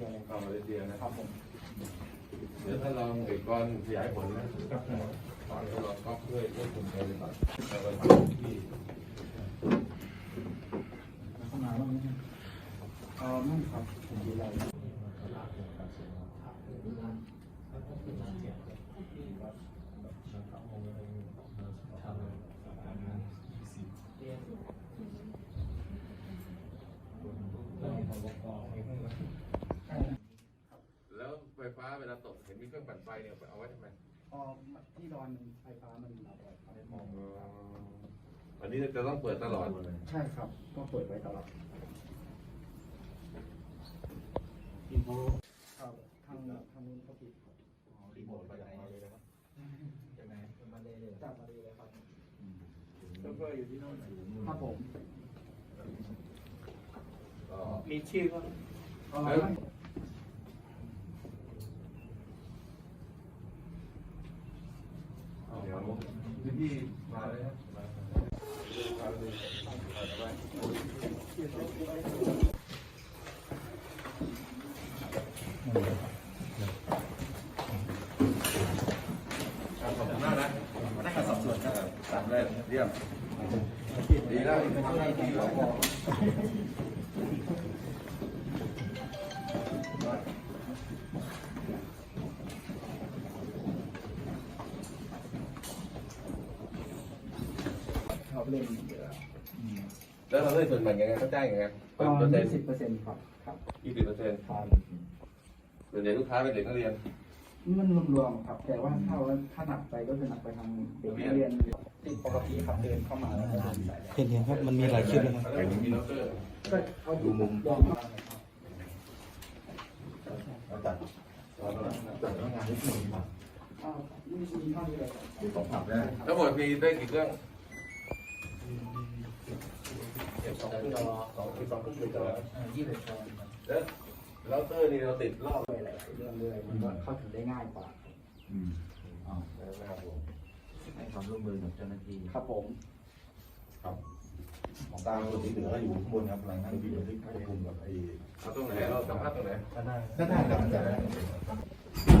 ซียเลยคเข้ารับมาเลเซียนะครับผมเดี๋ยวถ้าลองเอกกรขยายผลนะครับตอนนี้เราก็เพื่อควบคุมการปฏิบัติแล้วก็ทำที่เข้ามาบ้างไหมครับเออไม่ครับผมดูแลแล้วไฟฟ้า เวลาตกเห็นมีเครื่องปั่นไฟเนี่ยเอาไว้ทำไมพอที่รอนไฟฟ้ามันดับไปครับอันนี้จะต้องเปิดตลอดใช่ครับก็เปิดไว้ตลอดอินโฟครับทางทางนู้นเขาปิดครับรีโมทมาจากมาเลยนะครับใช่ไหมมาเลยเลยจากมาเลยครับเซิร์ฟเวอร์อยู่ที่โน่นครับผมก็มีชื่อก็ เออไม่ เดี๋ยวพื้นที่มาเลยครับมา ขอบคุณมากนะพนักงานสอบสวนครับตามเล่มเยี่ยมดีแล้ว เราบอกเขาเล่นเยอะแล้วเราได้ส่วนแบ่งยังไงเขาจ้างยังไงก็เปอร์เซ็นยี่ต์สิบเปอร์เซ็นต์ครับครับยี่สิบเปอร์เซ็นต์ครับส่วนใหญ่ลูกค้าเป็นเด็กนักเรียน มันรวมๆครับ แต่ว่าถ้าว่าถ้าหนักไปก็คือหนักไปทางเด็กนักเรียนติดปกติครับเดินเข้ามาแล้วก็เดินใส่เห็นเห็นครับมันมีหลายคลิปเลยครับแล้วมีโรเตอร์ก็เขาดูมุมยอมมากเลยครับจัดจัดงานที่หนึ่งครับอ้าวนี่มีเท่านี้เลยครับที่สองผับได้ทั้งหมดมีได้กี่เครื่อง สองจอสองสองเครื่องจอยี่สิบจอแล้วโรเตอร์นี่เราติดรอบด้วยหลายๆเรื่องเลยมันก็เข้าถึงได้ง่ายกว่าอืมอ๋อนะครับผมให้ความร่วมมือกับเจ้าหน้าที่ครับผมของตามส่วนที่เหลืออยู่ข้างบนครับรายงานที่บันทึกควบคุมกับไอ้เอาตรงไหนเราสัมภาษณ์ตรงไหนก็ได้ก็ได้ครับอาจารย์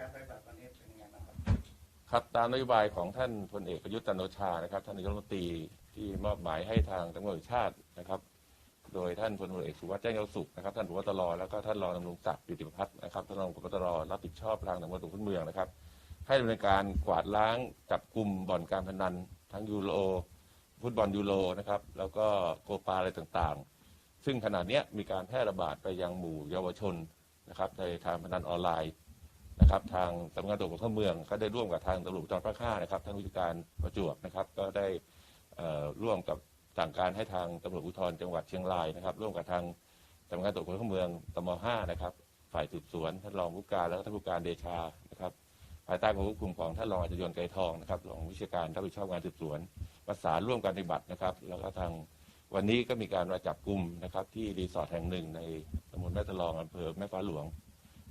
การปฏิบัติตอนนี้เป็นยังไงบ้างครับ ครับตามนโยบายของท่านพลเอกประยุทธ์จันโอชานะครับ ท่านนายกรัฐมนตรีที่มอบหมายให้ทางตำรวจแห่งชาตินะครับ โดยท่านพลตำรวจเอกสุวัสดิ์แจ้งยอดสุขนะครับท่านผบตรแล้วก็ท่านรองดำรงศักดิ์กิติประพัฒน์นะครับท่านรองผบตรรับผิดชอบทางตำรวจตรวจคนเมืองนะครับ ให้ดำเนินการกวาดล้างจับกลุ่มบ่อนการพนัน ทั้งยูโรฟุตบอลยูโรนะครับแล้วก็โกปาอะไรต่างๆ ซึ่งขณะนี้มีการแพร่ระบาดไปยังหมู่เยาวชนนะครับในทางพนันออนไลน์ นะครับทางสำนักงานตำรวจคนเมือง ก็ได้ร่วมกับทางตำรวจภูธรภาคห้านะครับท่านผู้จัดการประจวบนะครับ ก็ได้เอ่อร่วมกับสั่งการให้ทางตำรวจภูธรจังหวัดเชียงรายนะครับ ร่วมกับทางสำนักงานตำรวจคนเมืองตมห้านะครับ ฝ่ายสืบสวนท่านรองผู้การแล้วก็ท่านผู้การเดชานะครับภายใต้การควบคุมของท่านรองอัจฉริยนไกรทองนะครับรองวิชาการรับผิดชอบงานสืบสวน ประสานร่วมการปฏิบัตินะครับ แล้วก็ทางวันนี้ก็มีการมาจับกลุ่มนะครับที่รีสอร์ทแห่งหนึ่งในตำบลแม่ตะลองอำเภอแม่ฟ้าหลวง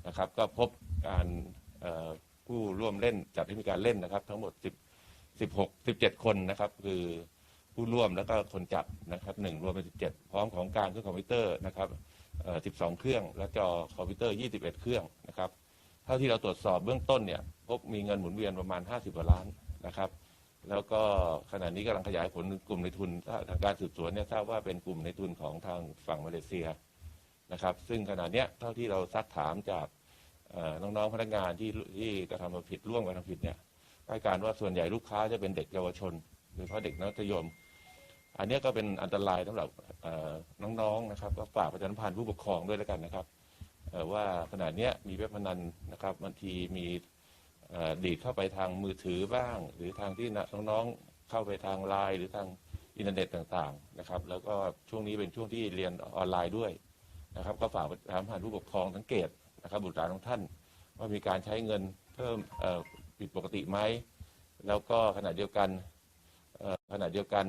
นะครับ ก็พบการผู้ร่วมเล่นจัดให้มีการเล่นนะครับ ทั้งหมด 10 16 17 คนนะครับ คือผู้ร่วมแล้วก็คนจัดนะครับหนึ่งรวมเป็น 17 พร้อมของกลารเครื่องคอมพิวเตอร์นะครับ12 เครื่อง และจอคอมพิวเตอร์ 21 เครื่องนะครับเท่าที่เราตรวจสอบเบื้องต้นเนี่ยพบมีเงินหมุนเวียนประมาณ 50กว่าล้านนะครับแล้วก็ขณะนี้กำลังขยายผลกลุ่มในทุนทางการสืบสวนเนี่ยทราบว่าเป็นกลุ่มในทุนของทางฝั่งมาเลเซีย นะครับ ซึ่งขณะเนี้ยเท่าที่เราซักถามจากน้องๆพนักงานที่ที่กระทำความผิดร่วมกระทำผิดเนี่ยให้การว่าส่วนใหญ่ลูกค้าจะเป็นเด็กเยาวชนโดยเฉพาะเด็กนักเรียนอันนี้ก็เป็นอันตรายสำหรับเอ่อน้องๆนะครับ ก็ฝากประชาสัมพันธ์ผู้ปกครองด้วยแล้วกันนะครับว่าขณะนี้มีเว็บพนันนะครับบางทีมีดีดเข้าไปทางมือถือบ้าง หรือทางที่น้องๆเข้าไปทางไลน์หรือทางอินเทอร์เน็ตต่างๆนะครับ แล้วก็ช่วงนี้เป็นช่วงที่เรียนออนไลน์ด้วย นะครับ ก็ฝากประชาสัมพันผู้ปกครองสังเกตนะครับบุตรหลานของท่าน ว่ามีการใช้เงินเพิ่มผิดปกติไหมแล้วก็ขณะเดียวกันขณะเดียวกัน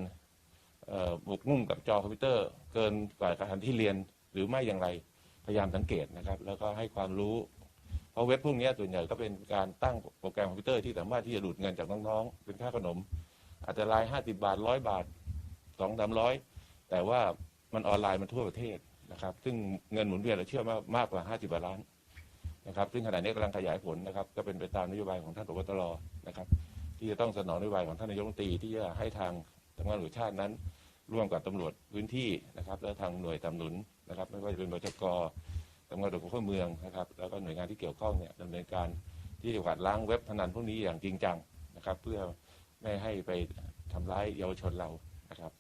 บุกนุ่มกับจอคอมพิวเตอร์เกินกว่าการที่เรียนหรือไม่อย่างไรพยายามสังเกตนะครับ แล้วก็ให้ความรู้ เพราะเว็บพวกนี้ส่วนใหญ่ก็เป็นการตั้งโปรแกรมคอมพิวเตอร์ที่สามารถที่จะดูดเงินจากน้องๆ เป็นค่าขนม อาจจะรายห้าสิบาทร้อยบาทสองสามร้อยแต่ว่ามันออนไลน์มันทั่วประเทศ นะครับ ซึ่งเงินหมุนเวียนเราเชื่อว่ามากกว่าห้าสิบล้านนะครับ ซึ่งขณะนี้กำลังขยายผลนะครับ ก็เป็นไปตามนโยบายของท่านพบตรนะครับ ที่จะต้องสนองนโยบายของท่านนายกรัฐมนตรีที่จะให้ทางทางานหลวงชาตินั้น ร่วมกับตำรวจพื้นที่นะครับ และทางหน่วยตำหนุนนะครับ ไม่ว่าจะเป็นบชกตำรวจตรวจคนเมืองนะครับ แล้วก็หน่วยงานที่เกี่ยวข้องเนี่ยดำเนินการที่จะกวาดล้างเว็บพนันพวกนี้อย่างจริงจังนะครับ เพื่อไม่ให้ไปทำร้ายเยาวชนเรานะครับ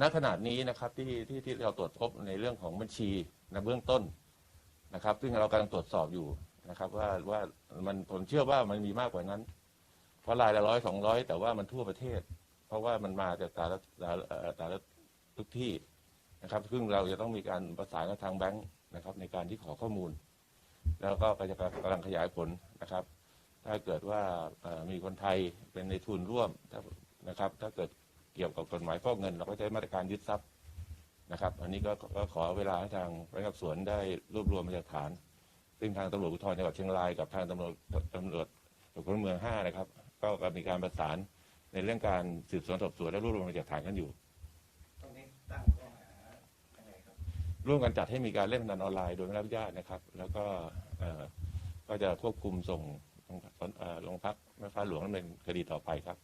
ณขณะนี้นะครับที่ที่ที่เราตรวจพบในเรื่องของบัญชีในเบื้องต้นนะครับ ซึ่งเรากำลังตรวจสอบอยู่นะครับ ว่าว่ามันผมเชื่อว่ามันมีมากกว่านั้น เพราะรายละร้อยสองร้อยแต่ว่ามันทั่วประเทศ เพราะว่ามันมาจากแต่ละแต่ละแต่ละทุกที่นะครับ ซึ่งเราจะต้องมีการประสานกับทางแบงค์นะครับ ในการที่ขอข้อมูล แล้วก็จะกำลังขยายผลนะครับ ถ้าเกิดว่ามีคนไทยเป็นในทุนร่วมนะครับ ถ้าเกิด เกี่ยวกับกฎหมายฟอกเงิน เราก็ใช้มาตรการยึดทรัพย์นะครับ อันนี้ก็ก็ขอเวลาให้ทางพนักงานสอบสวนได้รวบรวมพยานฐาน ซึ่งทางตำรวจภูธรจังหวัดเชียงรายกับทางตำรวจตำรวจตรวจคนเมืองห้านะครับ ก็กำลังมีการประสานในเรื่องการสืบสวนสอบสวนและรวบรวมพยานฐานกันอยู่ ตรงนี้ตั้งข้อหายังไงครับร่วมกันจัดให้มีการเล่นพนันออนไลน์โดยไม่ได้รับอนุญาตนะครับ แล้วก็เอ่อก็จะควบคุมส่งโรงเอ่อโรงพักแม่ฟ้าหลวงดำเนินคดีต่อไปครับ